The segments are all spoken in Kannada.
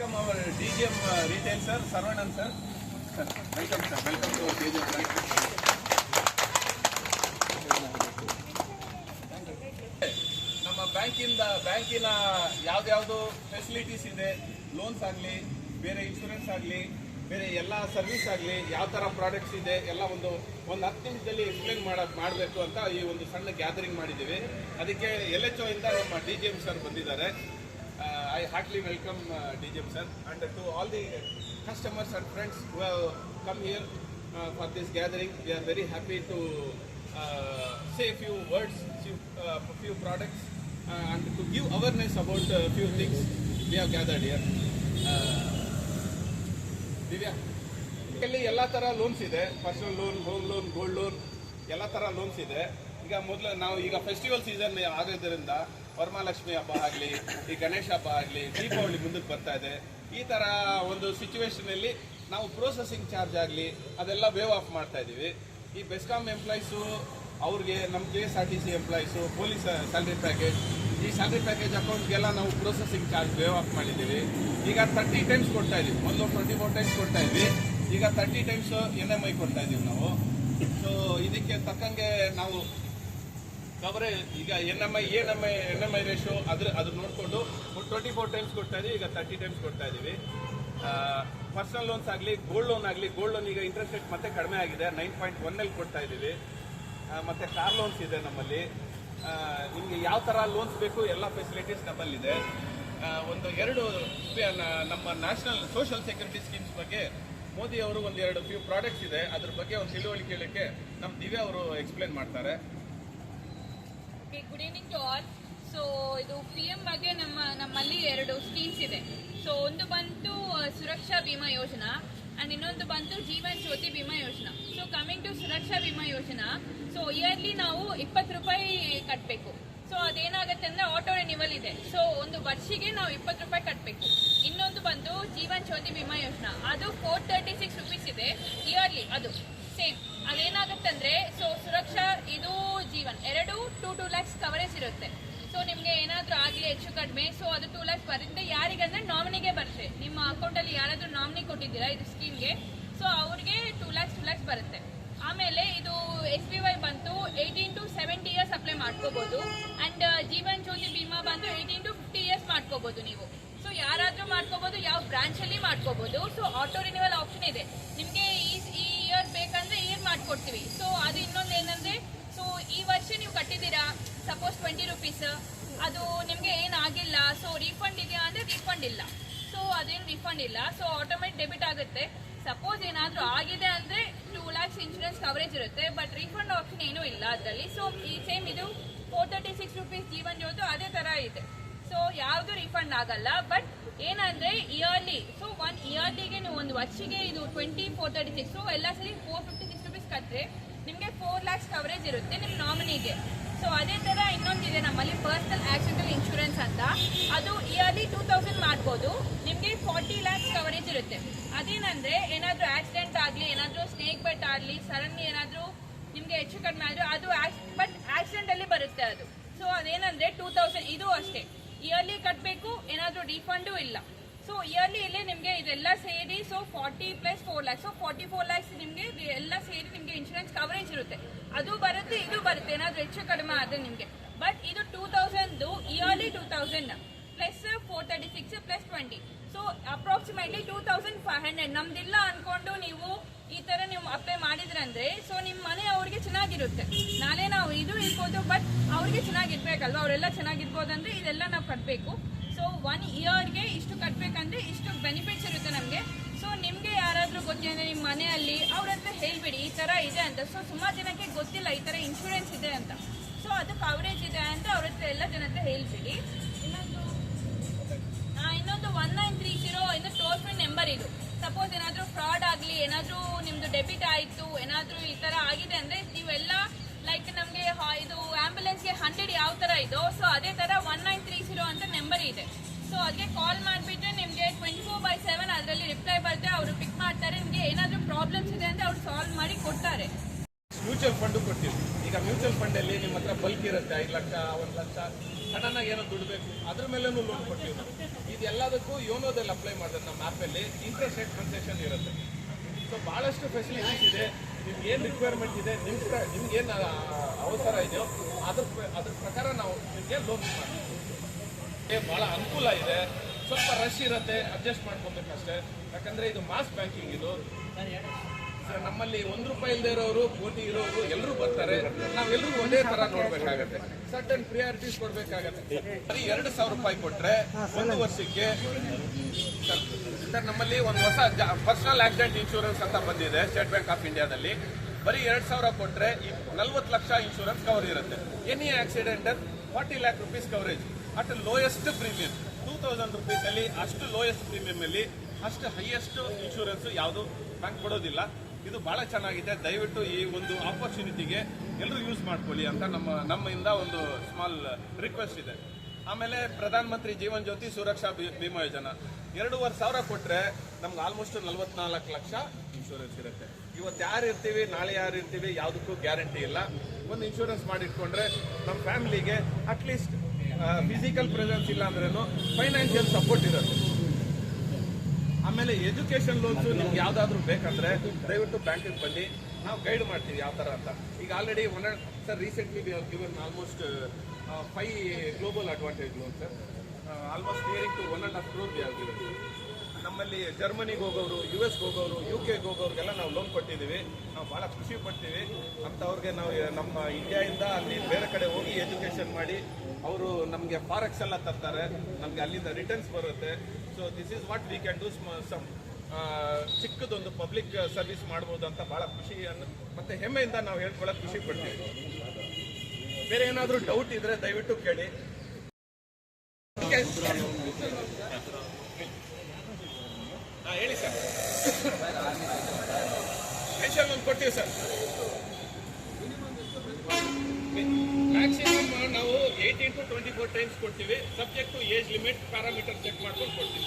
Welcome our DGM uh, retail sir, sir sir. Sir. ನಮ್ಮ ಬ್ಯಾಂಕಿಂದ ಬ್ಯಾಂಕಿನ ಯಾವ್ದ್ಯಾವ್ದು ಫೆಸಿಲಿಟೀಸ್ ಇದೆ ಲೋನ್ಸ್ ಆಗಲಿ ಬೇರೆ ಇನ್ಶೂರೆನ್ಸ್ ಆಗಲಿ ಬೇರೆ ಎಲ್ಲ ಸರ್ವಿಸ್ ಆಗಲಿ ಯಾವ ಥರ ಪ್ರಾಡಕ್ಟ್ಸ್ ಇದೆ ಎಲ್ಲ ಒಂದು ಒಂದು ಹತ್ತು ನಿಮಿಷದಲ್ಲಿ ಎಕ್ಸ್ಪ್ಲೇನ್ ಮಾಡ ಮಾಡಬೇಕು ಅಂತ ಈ ಒಂದು ಸಣ್ಣ ಗ್ಯಾದರಿಂಗ್ ಮಾಡಿದ್ದೀವಿ ಅದಕ್ಕೆ ಎಲ್ ಎಚ್ ಇಂದ ನಮ್ಮ ಡಿ ಜಿ ಎಂ ಸರ್ ಬಂದಿದ್ದಾರೆ I uh, welcome D and uh, to all the customers and friends who have come here uh, for this gathering. We are very happy to uh, say a few words, few, uh, few products, uh, and to give awareness about a few things we have gathered here. Uh, Divya ಇಲ್ಲಿ ಎಲ್ಲ ಥರ ಲೋನ್ಸ್ ಇದೆ personal loan home loan gold loan ಎಲ್ಲ ಥರ ಲೋನ್ಸ್ ಇದೆ ಈಗ ಮೊದಲು ನಾವು ಈಗ ಫೆಸ್ಟಿವಲ್ ಸೀಸನ್ ಆಗೋದ್ರಿಂದ ವರಮಹಾಲಕ್ಷ್ಮಿ ಹಬ್ಬ ಆಗಲಿ, ಈ ಗಣೇಶ ಹಬ್ಬ ಆಗಲಿ, ದೀಪಾವಳಿ ಮುಂದಕ್ಕೆ ಬರ್ತಾ ಇದೆ. ಈ ಥರ ಒಂದು ಸಿಚುವೇಶನಲ್ಲಿ ನಾವು ಪ್ರೋಸೆಸಿಂಗ್ ಚಾರ್ಜ್ ಆಗಲಿ, ಅದೆಲ್ಲ ವೇವ್ ಆಫ್ ಮಾಡ್ತಾ ಇದ್ದೀವಿ. ಈ ಬೆಸ್ಕಾಮ್ ಎಂಪ್ಲಾಯೀಸು ಅವ್ರಿಗೆ ನಮ್ಮ K S R T C employees police salary package ಈ ಸ್ಯಾಲ್ರಿ ಪ್ಯಾಕೇಜ್ ಅಕೌಂಟ್ಗೆಲ್ಲ ನಾವು ಪ್ರೋಸೆಸಿಂಗ್ ಚಾರ್ಜ್ ವೇವ್ ಆಫ್ ಮಾಡಿದ್ದೀವಿ. ಈಗ ತರ್ಟಿ ಟೈಮ್ಸ್ ಕೊಡ್ತಾ ಇದ್ದೀವಿ ಮೊದಲು ಟ್ವೆಂಟಿ ಫೋರ್ ಟೈಮ್ಸ್ ಕೊಡ್ತಾ ಇದ್ವಿ. ಈಗ thirty times N M I ಕೊಡ್ತಾ ಇದ್ದೀವಿ ನಾವು. ಸೊ ಇದಕ್ಕೆ ತಕ್ಕಂಗೆ ನಾವು ಕವರೇಜ್ ಈಗ N M I N M I N M I ratio ಅದ್ರ ಅದು ನೋಡಿಕೊಂಡು ಟ್ವೆಂಟಿ ಫೋರ್ ಟೈಮ್ಸ್ ಕೊಡ್ತಾ ಇದೀವಿ, ಈಗ ತರ್ಟಿ ಟೈಮ್ಸ್ ಕೊಡ್ತಾ ಇದ್ದೀವಿ ಪರ್ಸನಲ್ ಲೋನ್ಸ್ ಆಗಲಿ ಗೋಲ್ಡ್ ಲೋನ್ ಆಗಲಿ ಗೋಲ್ಡ್ ಲೋನ್ ಈಗ ಇಂಟ್ರೆಸ್ಟ್ ರೇಟ್ ಮತ್ತೆ ಕಡಿಮೆ ಆಗಿದೆ ನೈನ್ ಪಾಯಿಂಟ್ ಒನ್ನಲ್ಲಿ ಕೊಡ್ತಾ ಇದ್ದೀವಿ ಮತ್ತು ಕಾರ್ ಲೋನ್ಸ್ ಇದೆ ನಮ್ಮಲ್ಲಿ. ನಿಮಗೆ ಯಾವ ಥರ ಲೋನ್ಸ್ ಬೇಕು, ಎಲ್ಲ ಫೆಸಿಲಿಟೀಸ್ ನಮ್ಮಲ್ಲಿದೆ ಒಂದು ಎರಡು ನಮ್ಮ ನ್ಯಾಷನಲ್ ಸೋಷಿಯಲ್ ಸೆಕ್ಯೂರಿಟಿ ಸ್ಕೀಮ್ಸ್ ಬಗ್ಗೆ ಮೋದಿ ಅವರು ಒಂದು ಎರಡು ಫ್ಯೂ ಪ್ರಾಡಕ್ಟ್ಸ್ ಇದೆ. ಅದ್ರ ಬಗ್ಗೆ ಒಂದು ತಿಳುವಳಿಕೆ ಹೇಳಕ್ಕೆ ನಮ್ಮ ದಿವ್ಯಾ ಅವರು ಎಕ್ಸ್ಪ್ಲೇನ್ ಮಾಡ್ತಾರೆ. Okay good evening to all so ಇದು ಪಿ ಎಂ ಬಗ್ಗೆ ನಮ್ಮ, ನಮ್ಮಲ್ಲಿ ಎರಡು ಸ್ಕೀಮ್ಸ್ ಇದೆ. ಸೊ ಒಂದು ಬಂತು ಸುರಕ್ಷಾ ಬಿಮಾ ಯೋಜನಾ ಅಂಡ್ ಇನ್ನೊಂದು ಬಂತು Jeevan Jyoti Bima Yojana. So coming to Suraksha Bima Yojana so yearly ನಾವು ಇಪ್ಪತ್ತು ರೂಪಾಯಿ ಕಟ್ಟಬೇಕು ಸೊ ಅದೇನಾಗುತ್ತೆ ಅಂದರೆ ಆಟೋ ರಿನಿವಲ್ ಇದೆ. ಸೊ ಒಂದು ವರ್ಷಿಗೆ ನಾವು ಇಪ್ಪತ್ತು ರೂಪಾಯಿ ಕಟ್ಟಬೇಕು ಇನ್ನೊಂದು ಬಂತು ಜೀವನ್ ಜ್ಯೋತಿ ಬಿಮಾ ಯೋಜನಾ. ಅದು ಫೋರ್ ತರ್ಟಿ ಸಿಕ್ಸ್ ರುಪೀಸ್ ಇದೆ ಇಯರ್ಲಿ ಅದು. ಸೇಮ್ ಅದೇನಾಗುತ್ತಂದ್ರೆ ಸೊ ಸುರಕ್ಷಾ ಇದು ಜೀವನ್ ಎರಡು ಟೂ ಟೂ ಲ್ಯಾಕ್ಸ್ ಕವರೇಜ್ ಇರುತ್ತೆ. ಸೊ ನಿಮ್ಗೆ ಏನಾದ್ರೂ ಆಗ್ಲಿ ಹೆಚ್ಚು ಕಡಿಮೆ ಸೊ ಅದು ಟೂ ಲ್ಯಾಕ್ಸ್ ಬರುತ್ತೆ. ಯಾರಿಗಂದ್ರೆ ನಾಮಿನಿಗೆ ಬರುತ್ತೆ. ನಿಮ್ಮ ಅಕೌಂಟ್ ಅಲ್ಲಿ ಯಾರಾದ್ರೂ ನಾಮಿನಿ ಕೊಟ್ಟಿದ್ದೀರಾ ಇದು ಸ್ಕೀಮ್ಗೆ ಸೊ ಅವ್ರಿಗೆ ಟೂ ಲ್ಯಾಕ್ಸ್ ಟೂ ಲ್ಯಾಕ್ಸ್ ಬರುತ್ತೆ. ಆಮೇಲೆ ಇದು ಎಸ್ ಬಿ ವೈ ಬಂತು eighteen to seventy years apply ಮಾಡ್ಕೋಬಹುದು ಅಂಡ್ ಜೀವನ್ ಜ್ಯೋತಿ ಬಿಮಾ ಬಂದು ಏಯ್ಟೀನ್ ಟು ಫಿಫ್ಟಿ ಇಯರ್ಸ್ ಮಾಡ್ಕೋಬಹುದು ನೀವು. ಸೊ ಯಾರಾದ್ರೂ ಮಾಡ್ಕೋಬಹುದು ಯಾವ ಬ್ರಾಂಚ್ ಅಲ್ಲಿ ಮಾಡ್ಕೋಬಹುದು ಸೊ ಆಟೋ ರಿನ್ಯೂವಲ್ ಆಪ್ಷನ್ ಇದೆ. ನಿಮ್ಗೆ ಈ ಈ ಇಯರ್ ಬೇಕಂದ್ರೆ ಇಯರ್ ಮಾಡ್ಕೊಡ್ತೀವಿ ಸೊ ಅದು ಇನ್ನೊಂದು ಏನಂದ್ರೆ ಸೊ ಈ ವರ್ಷ ನೀವು ಕಟ್ಟಿದ್ದೀರಾ ಸಪೋಸ್ ಟ್ವೆಂಟಿ ರುಪೀಸ್ ಅದು ನಿಮ್ಗೆ ಏನಾಗಿಲ್ಲ ಸೊ ರೀಫಂಡ್ ಇದೆಯಾ ಅಂದ್ರೆ ರೀಫಂಡ್ ಇಲ್ಲ ಸೊ ಇಲ್ಲ ಸೊ ಆಟೋಮೆಟ್ ಡೆಬಿಟ್ ಆಗುತ್ತೆ. ಸಪೋಸ್ ಏನಾದ್ರೂ ಆಗಿದೆ ಅಂದ್ರೆ ಟೂ ಲ್ಯಾಕ್ಸ್ ಇನ್ಶೂರೆನ್ಸ್ ಕವರೇಜ್ ಇರುತ್ತೆ ಬಟ್ ರೀಫಂಡ್ ಆಪ್ಷನ್ ಏನೂ ಇಲ್ಲ ಅದರಲ್ಲಿ. ಸೊ ಈ ಸೇಮ್ ಇದು four thirty six rupees Jeevan Jyoti ಅದೇ ತರ ಇದೆ. ಸೊ ಯಾವುದು ರೀಫಂಡ್ ಆಗಲ್ಲ ಬಟ್ ಏನಂದ್ರೆ ಇಯರ್ಲಿ ಸೊ ಒನ್ ಇಯರ್ಲಿಗೆ ನೀವು ಒಂದು ವರ್ಷಿಗೆ ಇದು ಟ್ವೆಂಟಿ ಫೋರ್ ತರ್ಟಿ ಸಿಕ್ಸ್ ಎಲ್ಲ ಸರಿ ಫೋರ್ ಫಿಫ್ಟಿ ಸಿಕ್ಸ್ ರುಪೀಸ್ ಕಟ್ಟರೆ ನಿಮಗೆ ಫೋರ್ ಲ್ಯಾಕ್ಸ್ ಕವರೇಜ್ ಇರುತ್ತೆ ನಿಮ್ಮ ನಾಮಿನಿಗೆ ಸೊ ಅದೇ ತರ ಇನ್ನೊಂದಿದೆ ನಮ್ಮಲ್ಲಿ ಪರ್ಸನಲ್ ಆಕ್ಸಿಡೆಂಟಲ್ ಇನ್ಶೂರೆನ್ಸ್ ಅಂತ. ಅದು ಇಯರ್ಲಿ ಟೂ ತೌಸಂಡ್ ಮಾಡ್ಬೋದು. ನಿಮಗೆ ಫಾರ್ಟಿ ಲ್ಯಾಕ್ಸ್ ಕವರೇಜ್ ಇರುತ್ತೆ. ಅದೇನಂದರೆ, ಏನಾದರೂ ಆಕ್ಸಿಡೆಂಟ್ ಆಗಲಿ, ಏನಾದರೂ ಸ್ನೇಕ್ ಬಟ್ ಆಗಲಿ ಸಡನ್ಲಿ ಏನಾದರೂ ನಿಮಗೆ ಹೆಚ್ಚು ಕಡಿಮೆ ಆದರೂ ಅದು ಬಟ್ ಆಕ್ಸಿಡೆಂಟ್ ಅಲ್ಲಿ ಬರುತ್ತೆ ಅದು. ಸೊ ಅದೇನಂದರೆ ಟೂ ತೌಸಂಡ್ ಇದು ಅಷ್ಟೇ. ಇಯರ್ಲಿ ಕಟ್ಟಬೇಕು ಏನಾದರೂ ರಿಫಂಡು ಇಲ್ಲ. ಸೊ ಇಯರ್ಲಿ ಇಲ್ಲೇ ನಿಮಗೆ ಇದೆಲ್ಲ ಸೇರಿ so forty plus four lakhs so forty four lakhs ನಿಮಗೆ ಎಲ್ಲ ಸೇರಿ ನಿಮಗೆ ಇನ್ಶೂರೆನ್ಸ್ ಕವರೇಜ್ ಇರುತ್ತೆ. ಅದು ಬರುತ್ತೆ, ಇದು ಬರುತ್ತೆ. ಏನಾದರೂ ಹೆಚ್ಚು ಕಡಿಮೆ ಆದರೆ ನಿಮಗೆ. ಬಟ್ ಇದು two ತೌಸಂಡ್ದು yearly two thousand plus four thirty six plus twenty so approximately two thousand five hundred ನಮ್ದಿಲ್ಲ ಅನ್ಕೊಂಡು ನೀವು ಈ ತರ ನೀವು ಅಪ್ಲೈ ಮಾಡಿದ್ರಂದ್ರೆ ಸೊ ನಿಮ್ಮ ಮನೆ ಅವ್ರಿಗೆ ಚೆನ್ನಾಗಿರುತ್ತೆ. ನಾಳೆ ನಾವು ಇದು ಇರ್ಬೋದು ಬಟ್ ಅವ್ರಿಗೆ ಚೆನ್ನಾಗಿರ್ಬೇಕಲ್ವಾ? ಅವರೆಲ್ಲ ಚೆನ್ನಾಗಿರ್ಬೋದಂದ್ರೆ ಇದೆಲ್ಲ ನಾವು ಕಟ್ಟಬೇಕು ಸೊ ಒನ್ ಇಯರ್ಗೆ ಇಷ್ಟು ಕಟ್ಟಬೇಕಂದ್ರೆ ಇಷ್ಟು ಬೆನಿಫಿಟ್ಸ್ ಇರುತ್ತೆ ನಮಗೆ. ಸೊ ನಿಮಗೆ ಯಾರಾದರೂ ಗೊತ್ತಿದೆ ನಿಮ್ಮ ಮನೆಯಲ್ಲಿ ಅವ್ರ ಹತ್ರ ಹೇಳಿಬಿಡಿ, ಈ ಥರ ಇದೆ ಅಂತ. ಸೊ ಸುಮಾರು ಜನಕ್ಕೆ ಗೊತ್ತಿಲ್ಲ, ಈ ಥರ ಇನ್ಶೂರೆನ್ಸ್ ಇದೆ ಅಂತ. ಸೊ ಅದು ಕವರೇಜ್ ಇದೆ ಅಂತ ಅವ್ರ ಹತ್ರ ಎಲ್ಲ ಜನ ಹತ್ರ ಹೇಳಿಬಿಡಿ. ಇನ್ನೊಂದು ಇನ್ನೊಂದು ಒನ್ ನೈನ್ ತ್ರೀ ಜೀರೋ ಇದು ಟೋಲ್ ಫ್ರೀ ನಂಬರ್ ಇದು. ಸಪೋಸ್ ಏನಾದರೂ ಫ್ರಾಡ್ ಆಗಲಿ, ಏನಾದರೂ ನಿಮ್ಮದು ಡೆಬಿಟ್ ಆಯಿತು, ಏನಾದರೂ ಈ ಥರ ಆಗಿದೆ ಅಂದರೆ ನೀವೆಲ್ಲ ಲೈಕ್ ನಮಗೆ ಇದು ಆ್ಯಂಬುಲೆನ್ಸ್ಗೆ ಹಂಡ್ರೆಡ್ ಯಾವ ಥರ ಇದೋ ಸೊ ಅದೇ ಥರ ಒನ್ ನೈನ್ ತ್ರೀ ಜೀರೋ ಅಂತ ನಂಬರ್ ಇದೆ. ಸೊ ಅದಕ್ಕೆ ಕಾಲ್ ಮಾಡಿಬಿಟ್ರೆ ನಿಮಗೆ ಟ್ವೆಂಟಿ ಫೋರ್ ಬೈ ಸೆವೆನ್ ಅದರಲ್ಲಿ ರಿಪ್ಲೈ ಬರುತ್ತೆ ಅವರು ಪಿಕ್ ಮಾಡ್ತಾರೆ, ನಿಮಗೆ ಏನಾದರೂ ಪ್ರಾಬ್ಲಮ್ಸ್ ಇದೆ ಅಂತ ಅವ್ರು ಸಾಲ್ವ್ ಮಾಡಿ ಕೊಡ್ತಾರೆ. ಮ್ಯೂಚುವಲ್ ಫಂಡ್ ಕೊಡ್ತೀವಿ. ಈಗ ಮ್ಯೂಚುವಲ್ ಫಂಡಲ್ಲಿ ನಿಮ್ಮ ಹತ್ರ ಬಲ್ಕ್ ಇರುತ್ತೆ, ಐದು ಲಕ್ಷ, ಒಂದು ಲಕ್ಷ, ಸಡನ್ನಾಗಿ ಏನೋ ದುಡ್ಬೇಕು, ಅದ್ರ ಮೇಲೂ ಲೋನ್ ಕೊಡ್ತೀವಿ ನಾವು. ಇದೆಲ್ಲದಕ್ಕೂ ಯೋನೋದಲ್ಲಿ ಅಪ್ಲೈ ಮಾಡಿದ್ರೆ ನಮ್ಮ ಆ್ಯಪಲ್ಲಿ ಇಂಟ್ರೆಸ್ಟ್ ರೇಟ್ ಕನ್ಸೆಷನ್ ಇರುತ್ತೆ. ಸೊ ಭಾಳಷ್ಟು ಫೆಸಿಲಿಟೀಸ್ ಇದೆ, ನಿಮ್ಗೆ ಏನು ರಿಕ್ವೈರ್ಮೆಂಟ್ ಇದೆ ನಿಮ್ಮ ಪ್ರ, ನಿಮ್ಗೆ ಏನು ಅವಸರ ಇದೆಯೋ, ಅದ್ರ ಅದ್ರ ಪ್ರಕಾರ ನಾವು ನಿಮಗೆ ಲೋನ್ ಮಾಡ್ತೀವಿ. ಭಾಳ ಅನುಕೂಲ ಇದೆ ಸ್ವಲ್ಪ ರಶ್ ಇರುತ್ತೆ ಅಡ್ಜಸ್ಟ್ ಮಾಡ್ಕೊಬೇಕಷ್ಟೇ ಯಾಕಂದ್ರೆ ಇದು ಮಾಸ್ ಬ್ಯಾಂಕಿಂಗ್ ಇದು ನಮ್ಮಲ್ಲಿ ಒಂದು ರೂಪಾಯಿ ಇಲ್ಲದೆ ಇರೋರು ಕೋಟಿ ಇರೋರು ಎಲ್ಲರೂ ಬರ್ತಾರೆ ನಾವೆಲ್ಲರೂ ಒಂದೇ ತರ ನೋಡ್ಬೇಕಾಗತ್ತೆ ಸರ್ಟನ್ ಪ್ರಿಯಾರಿಟೀಸ್ ಕೊಡ್ಬೇಕಾಗತ್ತೆ ಬರೀ ಎರಡು ಸಾವಿರ ರೂಪಾಯಿ ಕೊಟ್ರೆ ಒಂದು ವರ್ಷಕ್ಕೆ ಸರ್ ನಮ್ಮಲ್ಲಿ ಒಂದು ಹೊಸ ಪರ್ಸನಲ್ ಆಕ್ಸಿಡೆಂಟ್ ಇನ್ಶೂರೆನ್ಸ್ ಅಂತ ಬಂದಿದೆ ಸ್ಟೇಟ್ ಬ್ಯಾಂಕ್ ಆಫ್ ಇಂಡಿಯಾದಲ್ಲಿ ಬರೀ ಎರಡು ಸಾವಿರ ಕೊಟ್ರೆ ನಲ್ವತ್ತು ಲಕ್ಷ ಇನ್ಶೂರೆನ್ಸ್ ಕವರ್ ಇರುತ್ತೆ any accident forty lakh rupees coverage at lowest premium two thousand rupees ಅಲ್ಲಿ ಅಷ್ಟು ಲೋಯೆಸ್ಟ್ ಪ್ರೀಮಿಯಂ ಅಲ್ಲಿ ಅಷ್ಟು ಹೈಯೆಸ್ಟ್ ಇನ್ಶೂರೆನ್ಸ್ ಯಾವುದು ಬ್ಯಾಂಕ್ ಕೊಡೋದಿಲ್ಲ. ಇದು ಬಹಳ ಚೆನ್ನಾಗಿದೆ. ದಯವಿಟ್ಟು ಈ ಒಂದು ಆಪರ್ಚುನಿಟಿಗೆ ಎಲ್ಲರೂ ಯೂಸ್ ಮಾಡ್ಕೊಳ್ಳಿ ಅಂತ ನಮ್ಮ, ನಮ್ಮಿಂದ ಒಂದು ಸ್ಮಾಲ್ ರಿಕ್ವೆಸ್ಟ್ ಇದೆ. ಆಮೇಲೆ ಪ್ರಧಾನ ಮಂತ್ರಿ ಜೀವನ್ ಜ್ಯೋತಿ ಸುರಕ್ಷಾ ಬಿಮಾ ಯೋಜನಾ. ಎರಡೂವರೆ ಸಾವಿರ ಕೊಟ್ಟರೆ ನಮ್ಗೆ ಆಲ್ಮೋಸ್ಟ್ ನಲ್ವತ್ನಾಲ್ಕು ಲಕ್ಷ ಇನ್ಶೂರೆನ್ಸ್ ಇರುತ್ತೆ. ಇವತ್ತು ಯಾರು ಇರ್ತೀವಿ, ನಾಳೆ ಯಾರು ಇರ್ತೀವಿ ಯಾವುದಕ್ಕೂ ಗ್ಯಾರಂಟಿ ಇಲ್ಲ. ಒಂದು ಇನ್ಶೂರೆನ್ಸ್ ಮಾಡಿಟ್ಕೊಂಡ್ರೆ ನಮ್ಮ ಫ್ಯಾಮಿಲಿಗೆ ಅಟ್ಲೀಸ್ಟ್ ಫಿಸಿಕಲ್ ಪ್ರೆಸೆನ್ಸ್ ಇಲ್ಲ ಅಂದ್ರೂ ಫೈನಾನ್ಷಿಯಲ್ ಸಪೋರ್ಟ್ ಇರುತ್ತೆ. ಆಮೇಲೆ ಎಜುಕೇಶನ್ ಲೋನ್ಸ್ ನಿಮ್ಗೆ ಯಾವ್ದಾದ್ರು ಬೇಕಂದ್ರೆ ದಯವಿಟ್ಟು ಬ್ಯಾಂಕಿಗೆ ಬನ್ನಿ. ನಾವು ಗೈಡ್ ಮಾಡ್ತೀವಿ ಯಾವ ತರ ಅಂತ. ಈಗ already one sir recently we given almost five global advantage loan sir almost nearing to one and half crore we given ನಮ್ಮಲ್ಲಿ ಜರ್ಮನಿಗೆ ಹೋಗೋರು ಯು ಎಸ್ಗೆ ಹೋಗೋರು ಯು ಕೆಗೆ ಹೋಗೋರಿಗೆಲ್ಲ ನಾವು ಲೋನ್ ಕೊಟ್ಟಿದ್ದೀವಿ. ನಾವು ಭಾಳ ಖುಷಿ ಪಡ್ತೀವಿ. ಅಂಥವ್ರಿಗೆ ನಾವು ನಮ್ಮ ಇಂಡಿಯಾದಿಂದ ಅಲ್ಲಿ ಬೇರೆ ಕಡೆ ಹೋಗಿ ಎಜುಕೇಷನ್ ಮಾಡಿ, ಅವರು ನಮಗೆ ಫಾರೆಕ್ಸ್ ಎಲ್ಲ ತರ್ತಾರೆ. ನಮಗೆ ಅಲ್ಲಿಂದ ರಿಟರ್ನ್ಸ್ ಬರುತ್ತೆ. So this is what we can do some ಚಿಕ್ಕದೊಂದು public service ಮಾಡ್ಬೋದು ಅಂತ ಭಾಳ ಖುಷಿ ಅನ್ನ ಮತ್ತೆ ಹೆಮ್ಮೆಯಿಂದ ನಾವು ಹೇಳ್ಕೊಳ್ಳೋಕೆ ಖುಷಿ ಪಡ್ತೀವಿ. ಬೇರೆ ಏನಾದರೂ ಡೌಟ್ ಇದ್ರೆ ದಯವಿಟ್ಟು ಕೇಳಿ. ಹೇಳಿ ಸರ್. ಪೆನ್ಷನ್ ಒಂದು ಕೊಡ್ತೀವಿ ಸರ್. ಮ್ಯಾಕ್ಸಿಮಮ್ ನಾವು eighteen to twenty four times ಕೊಡ್ತೀವಿ. Subject to age limit parameter check ಮಾಡ್ಕೊಂಡು ಕೊಡ್ತೀವಿ.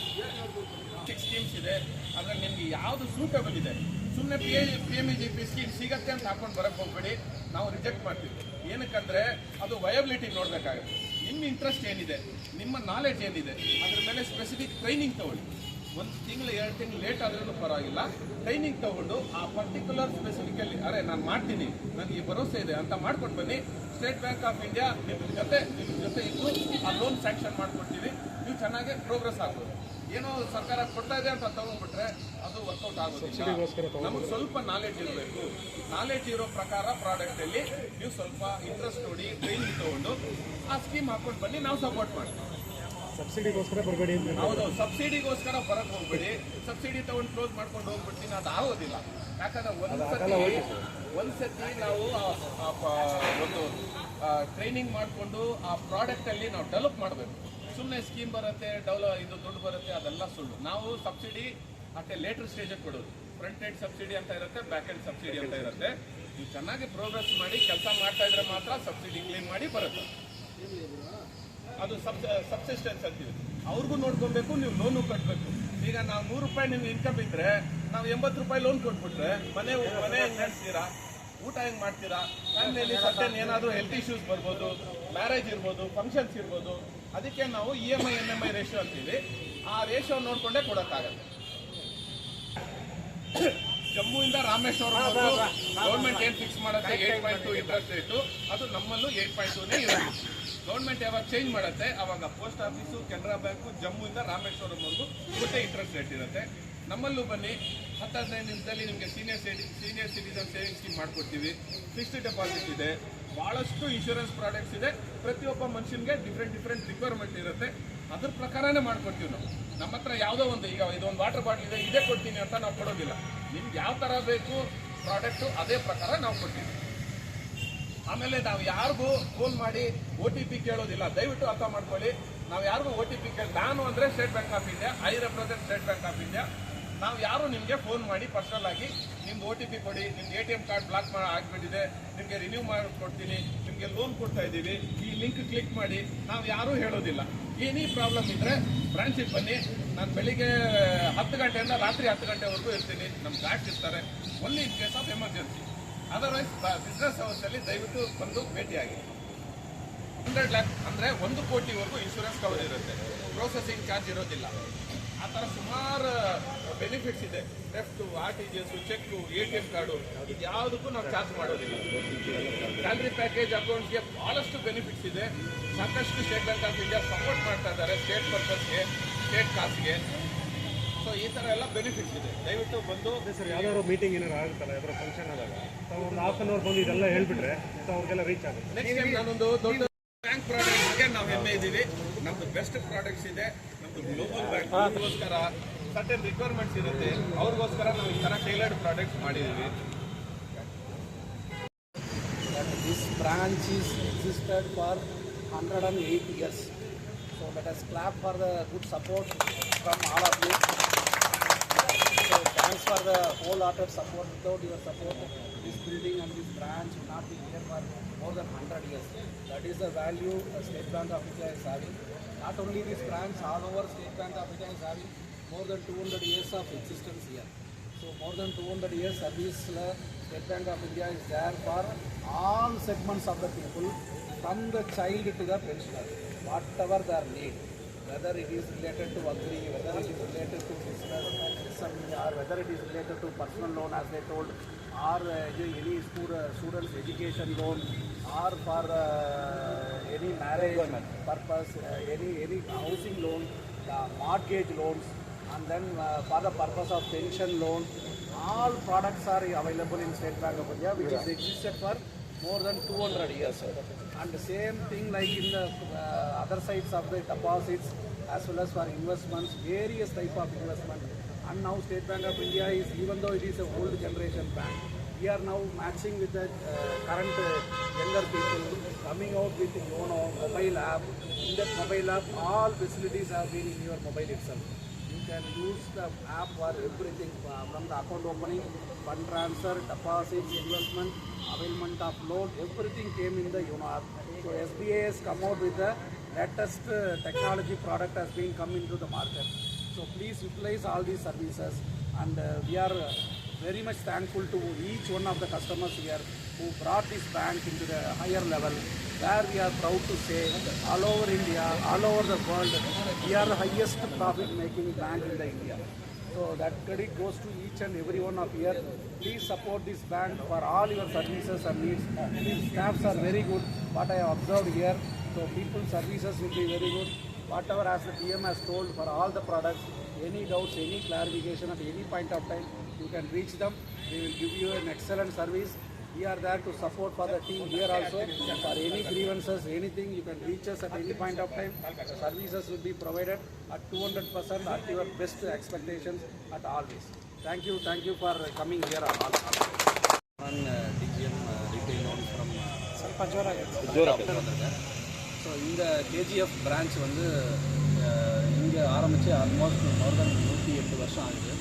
ಸಿಕ್ಸ್ ಸ್ಕೀಮ್ಸ್ ಇದೆ. ಅದ್ರಲ್ಲಿ ನಿಮ್ಗೆ ಯಾವುದು ಸೂಟಬಲ್ ಇದೆ? ಸುಮ್ಮನೆ P A P M E G P scheme ಸಿಗತ್ತೆ ಅಂತ ಹಾಕೊಂಡು ಬರಕ್ಕೆ ಹೋಗ್ಬೇಡಿ. ನಾವು ರಿಜೆಕ್ಟ್ ಮಾಡ್ತೀವಿ. ಏನಕ್ಕಂದ್ರೆ ಅದು ವಯಬಿಲಿಟಿ ನೋಡಬೇಕಾಗುತ್ತೆ. ನಿಮ್ಮ ಇಂಟ್ರೆಸ್ಟ್ ಏನಿದೆ? ನಿಮ್ಮ ನಾಲೆಡ್ಜ್ ಏನಿದೆ? ಅದ್ರ ಮೇಲೆ ಸ್ಪೆಸಿಫಿಕ್ ಟ್ರೈನಿಂಗ್ ತಗೊಳ್ಳಿ. ಒಂದು ತಿಂಗಳು ಎರಡು ತಿಂಗಳು ಲೇಟ್ ಆದ್ರೂ ಪರವಾಗಿಲ್ಲ. ಟ್ರೈನಿಂಗ್ ತಗೊಂಡು ಆ ಪರ್ಟಿಕ್ಯುಲರ್ ಸ್ಪೆಸಿಫಿಕಲ್ಲಿ ಅರೆ ನಾನು ಮಾಡ್ತೀನಿ. ನನಗೆ ಭರವಸೆ ಇದೆ ಅಂತ ಮಾಡ್ಕೊಂಡು ಬನ್ನಿ. ಸ್ಟೇಟ್ ಬ್ಯಾಂಕ್ ಆಫ್ ಇಂಡಿಯಾ ನಿಮ್ಮ ಜೊತೆ ನಿಮ್ಮ ಜೊತೆ ಇದ್ದು ಆ ಲೋನ್ ಸ್ಯಾಂಕ್ಷನ್ ಮಾಡ್ಕೊಡ್ತೀವಿ. ನೀವು ಚೆನ್ನಾಗಿ ಪ್ರೋಗ್ರೆಸ್ ಆಗ್ಬೋದು. ಏನೋ ಸರ್ಕಾರ ಕೊಡ್ತಾ ಇದೆ ಅಂತ ತಗೊಂಡ್ಬಿಟ್ರೆ ಅದು ವರ್ಕೌಟ್ ಆಗೋದಿಲ್ಲ. ನಮ್ಗೆ ಸ್ವಲ್ಪ ನಾಲೆಡ್ಜ್ ಇರಬೇಕು. ನಾಲೆಡ್ಜ್ ಇರೋ ಪ್ರಕಾರ ಪ್ರಾಡಕ್ಟ್ ಅಲ್ಲಿ ನೀವು ಸ್ವಲ್ಪ ಇಂಟ್ರೆಸ್ಟ್ ನೋಡಿ ಟ್ರೈನಿಂಗ್ ತಗೊಂಡು ಆ ಸ್ಕೀಮ್ ಹಾಕೊಂಡು ಬನ್ನಿ ನಾವು ಸಪೋರ್ಟ್ ಮಾಡ್ತೀವಿ. ಸಬ್ಸಿಡಿಗೋಸ್ಕರ ಬರಬೇಡಿ ಅಂತ ಹೌದು ಸಬ್ಸಿಡಿಗೋಸ್ಕರ ಬರಕ್ ಹೋಗ್ಬೇಡಿ. ಸಬ್ಸಿಡಿ ತಗೊಂಡು ಕ್ಲೋಸ್ ಮಾಡ್ಕೊಂಡು ಹೋಗ್ಬಿಡ್ತೀನಿ ಅದು ಆಗೋದಿಲ್ಲ. ಯಾಕಂದ್ರೆ ಒಂದ್ಸತಿ ಒಂದ್ಸತಿ ನಾವು ಒಂದು ಟ್ರೈನಿಂಗ್ ಮಾಡಿಕೊಂಡು ಆ ಪ್ರಾಡಕ್ಟ್ ಅಲ್ಲಿ ನಾವು ಡೆವಲಪ್ ಮಾಡಬೇಕು. ಸುಮ್ಮನೆ ಸ್ಕೀಮ್ ಬರುತ್ತೆ ಡೆವಲ ಇದು ದುಡ್ಡು ಬರುತ್ತೆ ಅದೆಲ್ಲ ಸುಳ್ಳು. ನಾವು ಸಬ್ಸಿಡಿ ಮತ್ತೆ ಲೇಟರ್ ಸ್ಟೇಜ್ ಕೊಡೋದು. ಫ್ರಂಟ್ ಎಂಡ್ ಸಬ್ಸಿಡಿ ಅಂತ ಇರುತ್ತೆ ಬ್ಯಾಕ್ ಎಂಡ್ ಸಬ್ಸಿಡಿ ಅಂತ ಇರುತ್ತೆ. ನೀವು ಚೆನ್ನಾಗಿ ಪ್ರೋಗ್ರೆಸ್ ಮಾಡಿ ಕೆಲಸ ಮಾಡ್ತಾ ಇದ್ರೆ ಮಾತ್ರ ಸಬ್ಸಿಡಿ ಕ್ಲೇಮ್ ಮಾಡಿ ಬರುತ್ತೆ. ಅದು ಸಬ್ ಸಬ್ಸಿಸ್ಟೆನ್ಸ್ ಅಂತೀವಿ ಅವ್ರಿಗೂ ನೋಡ್ಕೊಬೇಕು ನೀವು ಲೋನು ಕಟ್ಟಬೇಕು ಈಗ ನಾವು ನೂರು ರೂಪಾಯಿ ನಿಮ್ಗೆ ಇನ್ಕಮ್ ಇದ್ರೆ ನಾವು ಎಂಬತ್ತು ರೂಪಾಯಿ ಲೋನ್ ಕೊಟ್ಬಿಟ್ರೆ ಮನೆ ಮನೆ ಹೆಂಗ್ ನಡೆಸ್ತೀರಾ? ಊಟ ಹೆಂಗ್ ಮಾಡ್ತೀರಾ? ಫ್ಯಾಮಿಲಿಯಲ್ಲಿ ಸಟನ್ ಏನಾದರೂ ಹೆಲ್ತ್ ಇಶ್ಯೂಸ್ ಬರ್ಬೋದು ಮ್ಯಾರೇಜ್ ಇರ್ಬೋದು ಫಂಕ್ಷನ್ಸ್ ಇರ್ಬೋದು. ಅದಕ್ಕೆ ನಾವು E M I N M I ratio ಅಂತೀವಿ. ಆ ರೇಷೋ ನೋಡ್ಕೊಂಡೇ ಕೊಡೋಕ್ಕಾಗತ್ತೆ. ಜಮ್ಮುವಿಂದ ರಾಮೇಶ್ವರ ಗೌರ್ಮೆಂಟ್ ಏನು ಫಿಕ್ಸ್ ಮಾಡುತ್ತೆ? Eight point two interest rate ಅದು ನಮ್ಮಲ್ಲೂ ಏಟ್ ಪಾಯಿಂಟ್ ಟೂನೇ ಇರುತ್ತೆ. ಗೌರ್ಮೆಂಟ್ ಯಾವಾಗ ಚೇಂಜ್ ಮಾಡುತ್ತೆ, ಅವಾಗ ಪೋಸ್ಟ್ ಆಫೀಸು ಕೆನರಾ ಬ್ಯಾಂಕು ಜಮ್ಮುವಿಂದ ರಾಮೇಶ್ವರಂವರೆಗೂ ಇವತ್ತೇ ಇಂಟ್ರೆಸ್ಟ್ ರೇಟ್ ಇರುತ್ತೆ. ನಮ್ಮಲ್ಲೂ ಬನ್ನಿ, ಹತ್ತು ಹದಿನೈದು ನಿಮಿಷದಲ್ಲಿ ನಿಮಗೆ senior city senior citizen saving scheme ಮಾಡ್ಕೊಡ್ತೀವಿ. ಫಿಕ್ಸ್ಡ್ ಡೆಪಾಸಿಟ್ ಇದೆ. ಭಾಳಷ್ಟು ಇನ್ಶೂರೆನ್ಸ್ ಪ್ರಾಡಕ್ಟ್ಸ್ ಇದೆ. ಪ್ರತಿಯೊಬ್ಬ ಮನುಷ್ಯನಿಗೆ ಡಿಫ್ರೆಂಟ್ ಡಿಫ್ರೆಂಟ್ ರಿಕ್ವೈರ್ಮೆಂಟ್ ಇರುತ್ತೆ. ಅದ್ರ ಪ್ರಕಾರನೇ ಮಾಡ್ಕೊಡ್ತೀವಿ ನಾವು. ನಮ್ಮ ಹತ್ರ ಯಾವುದೋ ಒಂದು, ಈಗ ಇದೊಂದು ವಾಟರ್ ಬಾಟಲ್ ಇದೆ, ಇದೇ ಕೊಡ್ತೀನಿ ಅಂತ ನಾವು ಕೊಡೋದಿಲ್ಲ. ನಿಮ್ಗೆ ಯಾವ ಥರ ಬೇಕು ಪ್ರಾಡಕ್ಟು ಅದೇ ಪ್ರಕಾರ ನಾವು ಕೊಡ್ತೀವಿ. ಆಮೇಲೆ ನಾವು ಯಾರಿಗೂ ಫೋನ್ ಮಾಡಿ ಒ ಟಿ ಪಿ ಕೇಳೋದಿಲ್ಲ. ದಯವಿಟ್ಟು ಅರ್ಥ ಮಾಡ್ಕೊಳ್ಳಿ. ನಾವು ಯಾರಿಗೂ ಒ ಟಿ ಪಿ ಕೇಳಿ ನಾನು ಅಂದರೆ State Bank of India I represent State Bank of India ನಾವು ಯಾರು ನಿಮಗೆ ಫೋನ್ ಮಾಡಿ ಪರ್ಸನಲ್ ಆಗಿ ನಿಮ್ದು ಒ ಟಿ ಪಿ ಕೊಡಿ ನಿಮ್ದು A T M card block ಮಾಡಿ ಆಗಿಬಿಟ್ಟಿದೆ, ನಿಮಗೆ ರಿನ್ಯೂ ಮಾಡಿಕೊಡ್ತೀನಿ ನಿಮಗೆ ಲೋನ್ ಕೊಡ್ತಾ ಇದ್ದೀವಿ, ಈ ಲಿಂಕ್ ಕ್ಲಿಕ್ ಮಾಡಿ ನಾವು ಯಾರೂ ಹೇಳೋದಿಲ್ಲ. ಏನೇ ಪ್ರಾಬ್ಲಮ್ ಇದ್ದರೆ ಬ್ರಾಂಚಿಗೆ ಬನ್ನಿ. ನಾನು ಬೆಳಿಗ್ಗೆ ಹತ್ತು ಗಂಟೆಯಿಂದ ರಾತ್ರಿ ಹತ್ತು ಗಂಟೆವರೆಗೂ ಇರ್ತೀನಿ. ನಮ್ಮ ಗಾರ್ಡ್ಸ್ ಇರ್ತಾರೆ. Only in case of emergency otherwise business ಹೌಸಲ್ಲಿ ದಯವಿಟ್ಟು ಬಂದು ಭೇಟಿಯಾಗಿ ಹಂಡ್ರೆಡ್ ಲ್ಯಾಕ್ ಅಂದರೆ ಒಂದು ಕೋಟಿವರೆಗೂ ಇನ್ಶೂರೆನ್ಸ್ ಕವರ್ ಇರುತ್ತೆ. ಪ್ರೊಸೆಸಿಂಗ್ ಚಾರ್ಜ್ ಇರೋದಿಲ್ಲ. ಆ ಥರ ಸುಮಾರು ಬೆನಿಫಿಟ್ಸ್ ಇದೆ. NEFT R T G S cheque A T M card ಇದು ಯಾವುದಕ್ಕೂ ನಾವು ಚಾರ್ಜ್ ಮಾಡೋದಿಲ್ಲ. ಸ್ಯಾಲ್ರಿ ಪ್ಯಾಕೇಜ್ ಅಕೌಂಟ್ಸ್ಗೆ ಭಾಳಷ್ಟು ಬೆನಿಫಿಟ್ಸ್ ಇದೆ. ಸಾಕಷ್ಟು State Bank of India support ಮಾಡ್ತಾ ಇದ್ದಾರೆ. ಸ್ಟೇಟ್ ಪರ್ಪಸ್ಗೆ ಸ್ಟೇಟ್ ಕಾಸ್ಗೆ ಈ ಥರ ಎಲ್ಲ ಬೆನಿಫಿಟ್ಸ್ ಇದೆ. ದಯವಿಟ್ಟು ಬಂದು ಅದೇ ಸರ್ ಯಾವ್ದಾದ್ರು ಮೀಟಿಂಗ್ ಏನಾರು ಆಗುತ್ತಲ್ಲ ಯಾವ್ದಾದ್ರು ಫಂಕ್ಷನ್ ಆದಾಗ ತಾವು ಒಂದು ಹಾಫ್ ಅನ್ ಅವರ್ ಬಂದು ಇದೆಲ್ಲ ಹೇಳ್ಬಿಟ್ರೆ ಸೊ ಅವ್ರಿಗೆಲ್ಲ ರೀಚ್ ಆಗುತ್ತೆ. ನೆಕ್ಸ್ಟ್ ಟೈಮ್ ನಾನೊಂದು ದೊಡ್ಡ ಬ್ಯಾಂಕ್ ಪ್ರಾಡಕ್ಟ್ಗೆ ನಾವು ಹೆಮ್ಮೆ ಇದ್ದೀವಿ. ನಮ್ದು ಬೆಸ್ಟ್ ಪ್ರಾಡಕ್ಟ್ಸ್ ಇದೆ ನಮ್ದು ಗ್ಲೋಬಲ್ ಬ್ಯಾಂಕ್ ಅವ್ರಿಗೋಸ್ಕರ ಸರ್ಟನ್ ರಿಕ್ವೈರ್ಮೆಂಟ್ಸ್ ಇರುತ್ತೆ. ಅವ್ರಿಗೋಸ್ಕರ ನಾವು ಈ ಥರ ಟೈಲರ್ಡ್ ಪ್ರಾಡಕ್ಟ್ಸ್ ಮಾಡಿದ್ದೀವಿ. This branch is existed for 108 years. So let us clap for the good support from all of you. So thanks for the wholehearted support. Without your support, this building and this branch will not be here for more than 100 years. That is the value State Bank of India is having. Not only this branch, all over State Bank of India is having more than 200 years of existence here. So more than 200 years service State Bank of India is there for all segments of the people from the child to the pensioner, whatever their need. Whether it is related to agri, whether it is related to business, SME, or whether it is related to personal loan as they told, or uh, any school, uh, students education loan, or for uh, any marriage Government. purpose, uh, any any housing loan, the mortgage loans, and then uh, for the purpose of pension loan, all products are available in State Bank of India, which has existed for more than 200 years. And the same thing like in the uh, other sides of the deposits as well as for investments, various type of investment. And now State Bank of India is, even though it is a old generation bank, we are now matching with the uh, current uh, younger people, coming out with Yono mobile app. In that mobile app, all facilities have been in your mobile itself. Can use the app for everything uh, from the account opening, fund transfer, deposits, investment, availment of loan, everything came in the Yono app. So SBI has come out with the latest uh, technology product has been come into the market. So please utilize all these services and uh, we are uh, very much thankful to each one of the customers here who brought this bank into the higher level where we are proud to say all over India, all over the world, we are the highest profit making bank in the India. So that credit goes to each and every one of you. Please support this bank for all your services and needs. These staffs are very good. What I observed here, so people's services will be very good whatever as the PM has told for all the products, any doubts, any clarification at any point of time, you can reach them. They will give you an excellent service. We are there to support for the team here also. For any grievances, anything, you can reach us at any point of time. The services will be provided at 200% at your best expectations at always. Thank you, thank you for coming here. All, all. DGM retail from uh, so இந்த கேஜிஎஃப் பிரான்ச் வந்து இங்கே ஆரம்பித்து ஆல்மோஸ்ட் மோர் தென் நூற்றி எட்டு வருஷம் ஆகுது.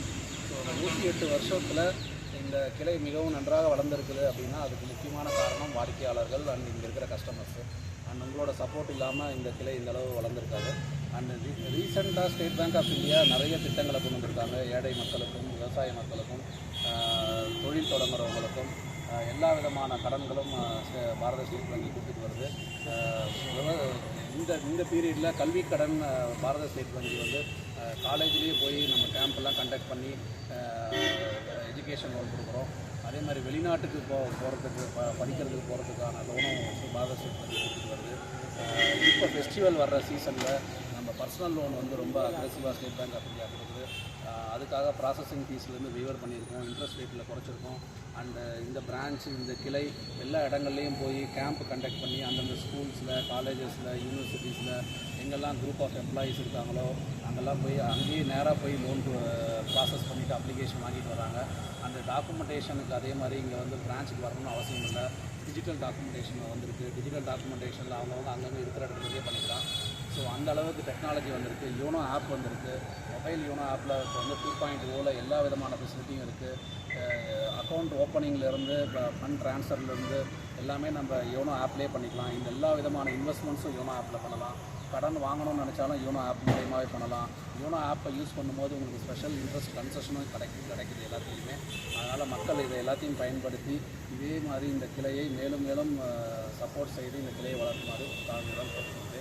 ஸோ நூற்றி எட்டு வருஷத்தில் இந்த கிளை மிகவும் நன்றாக வளர்ந்துருக்குது அப்படின்னா அதுக்கு முக்கியமான காரணம் வாடிக்கையாளர்கள் அண்ட் இங்கே இருக்கிற கஸ்டமர்ஸு அண்ட் உங்களோட சப்போர்ட் இல்லாமல் இந்த கிளை இந்த அளவு வளர்ந்துருக்காது. அண்ட் ரீசெண்டாக ஸ்டேட் பேங்க் ஆஃப் இந்தியா நிறைய திட்டங்களை கொண்டு வந்திருக்காங்க. ஏழை மக்களுக்கும் விவசாய மக்களுக்கும் எல்லா விதமான கடன்களும் பாரத ஸ்டேட் வங்கி கொடுத்துட்டு வருது. இந்த இந்த பீரியடில் கல்வி கடன் பாரத ஸ்டேட் வங்கி வந்து காலேஜ்லேயே போய் நம்ம கேம்ப்லாம் கண்டக்ட் பண்ணி எஜுகேஷன் லோன் கொடுக்குறோம். அதே மாதிரி வெளிநாட்டுக்கு போ போகிறதுக்கு ப படிக்கிறதுக்கு போகிறதுக்கான லோனும் பாரத ஸ்டேட் வங்கி கொடுத்துட்டு வருது. இப்போ ஃபெஸ்டிவல் வர்ற சீசனில் நம்ம பர்சனல் லோன் வந்து ரொம்ப அக்ரெசிவாக ஸ்டேட் பேங்க் ஆஃப் இந்தியா கொடுக்குது. அதுக்காக ப்ராசஸிங் ஃபீஸ்லேருந்து விவர் பண்ணியிருக்கோம் இன்ட்ரெஸ்ட் ரேட்டில் குறைச்சிருக்கோம். அண்டு இந்த பிரான்ச் இந்த கிளை எல்லா இடங்கள்லையும் போய் கேம்ப் கண்டக்ட் பண்ணி அந்தந்த ஸ்கூல்ஸில் காலேஜஸில் யூனிவர்சிட்டிஸில் எங்கெல்லாம் குரூப் ஆஃப் எம்ப்ளாயீஸ் இருக்காங்களோ அங்கெல்லாம் போய் அங்கேயே நேராக போய் லோன் ப்ராசஸ் பண்ணிவிட்டு அப்ளிகேஷன் வாங்கிட்டு வராங்க. அந்த டாக்குமெண்டேஷனுக்கு அதே மாதிரி இங்கே வந்து பிரான்ச்சுக்கு வரணும்னு அவசியம் இல்லை. டிஜிட்டல் டாக்குமெண்டேஷன் வந்திருக்கு. டிஜிட்டல் டாக்குமெண்டேஷனில் அவங்கவுங்க அங்கங்கே இருக்கிற இடத்துலயே பண்ணிக்கலாம். ஸோ அந்த அளவுக்கு டெக்னாலஜி வந்திருக்கு. யோனோ ஆப் வந்திருக்கு. மொபைல் யோனோ ஆப்பில் இப்போ வந்து டூ பாயிண்ட் ஓவில் எல்லா விதமான ஃபெசிலிட்டியும் இருக்குது அக்கௌண்ட் ஓப்பனிங்லேருந்து இப்போ ஃபண்ட் ட்ரான்ஸ்ஃபர்லேருந்து எல்லாமே நம்ம யோனோ ஆப்லேயே பண்ணிக்கலாம். இந்த எல்லா விதமான இன்வெஸ்ட்மெண்ட்ஸும் யோனோ ஆப்பில் பண்ணலாம். கடன் வாங்கணும்னு நினச்சாலும் யோனோ ஆப் மூலயமாவே பண்ணலாம். யோனோ ஆப்பை யூஸ் பண்ணும்போது உங்களுக்கு ஸ்பெஷல் இன்ட்ரெஸ்ட் கன்செஷனும் கிடைக்கு கிடைக்குது எல்லாத்துலேயுமே. அதனால் மக்கள் இதை எல்லாத்தையும் பயன்படுத்தி இதே மாதிரி இந்த கிளையை மேலும் மேலும் சப்போர்ட் செய்து இந்த கிளையை வளர்க்குமாறு தாழ்மையுடன் கேட்டுக்கொள்கிறேன்